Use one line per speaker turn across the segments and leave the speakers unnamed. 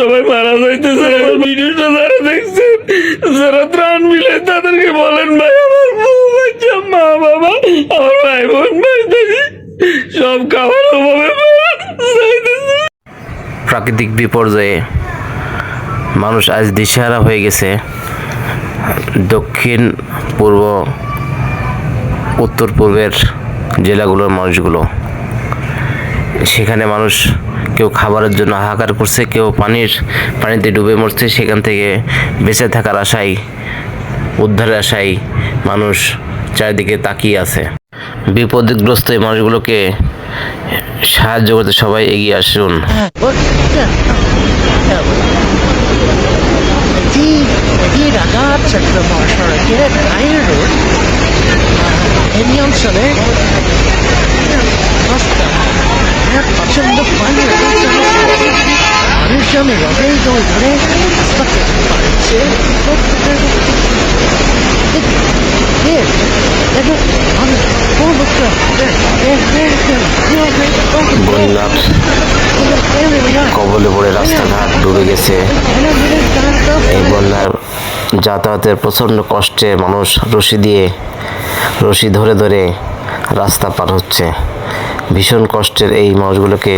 সবাই মারা যাইতেছে। আমার ভিডিওটা যারা দেখছেন, যারা ত্রাণ মিলে, তাদেরকে বলেন, ভাই, আমার বউ বাচ্চা মা বাবা, আমার ভাই বোন, ভাই সব খাবার অভাবে
প্রাকৃতিক বিপর্যয়ে মানুষ আজ দিশেহারা হয়ে গেছে। দক্ষিণ, পূর্ব, উত্তর পূর্বের জেলাগুলোর মানুষগুলো। সেখানে মানুষ কেউ খাবারের জন্য হাহাকার করছে, কেউ পানির পানিতে ডুবে মরছে, সেখান থেকে বেঁচে থাকার আশায়, উদ্ধারের আশায় মানুষ চারিদিকে তাকিয়ে আছে। বিপদগ্রস্ত এই মানুষগুলোকে সাহায্য করতে সবাই এগিয়ে আসুন।
di
বন্যার কবলে পড়ে রাস্তাঘাট ডুবে গেছে। এই বন্যার যাতায়াতের প্রচণ্ড কষ্টে মানুষ রশি দিয়ে, রশি ধরে ধরে রাস্তা পার হচ্ছে। ভীষণ কষ্টের এই মানুষগুলোকে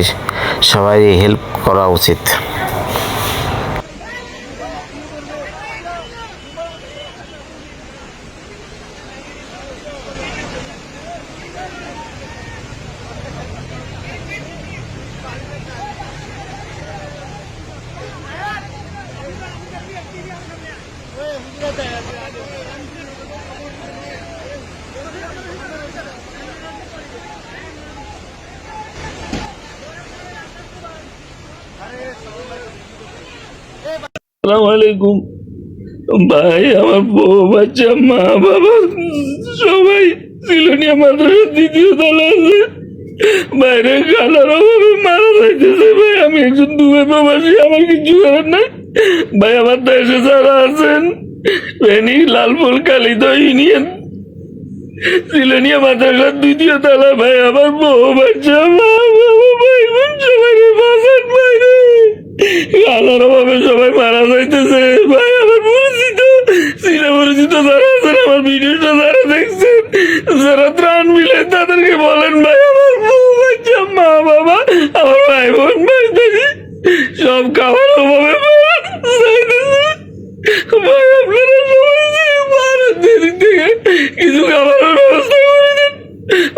সবাই হেল্প করা উচিত।
আসসালামু আলাইকুম। ভাই, আমার বউ, বাচ্চা, মা, বাবা, সবাই সিলোনিয়া মাদ্রাসার দ্বিতীয় তলা আছে। বাইরে খানার অভাবে মারা যাইতেছে ভাই, আমি একজন দুবে প্রবাসী, আমার কিছু করার নাই। ভাই, আমার দেশে যারা আছেন, ফেনী, লালপুর কালিদ ইউনিয়ন সিলোনিয়া মাদ্রাসার দ্বিতীয় তলা ভাই, আমার বউ, বাচ্চা, মা, বাবা, ভাই সবাই বাসার বাইরে খানার অভাবে যারা ত্রাণ মিলে তাদেরকে বলেন ভাই আমার বউ বাচ্চা মা বাবা আমার ভাই বোন ভাই দাদি সব খাবার অভাবে ভাই আপনারা সবাই ভারত থেকে কিছু খাবারের ব্যবস্থা করে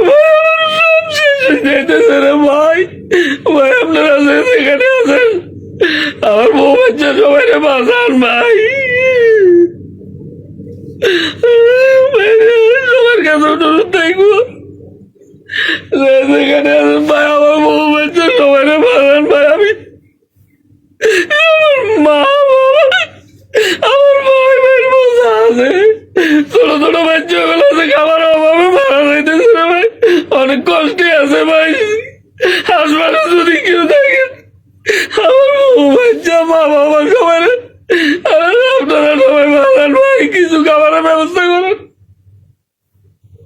ভাই আমার সব শেষ হয়ে যাইতেছে রে ভাই। ভাই আপনারা সেখানে আছেন আমার বউ বাচ্চা সবাই বাঁচান ভাই, সেখানে ভাই আমার বউ বাচ্চা সবাই রে ভাই আমি মা আমার ভাই ভাই বোঝা আছে। ছোট ছোট বাচ্চাগুলো আছে খাবার অভাবে মারা যাইতেছে রে ভাই অনেক কষ্টে আছে ভাই হাসপাতালে যদি কেউ থাকে আমার বউ বাচ্চা মা বাবা সবাই। আপনারা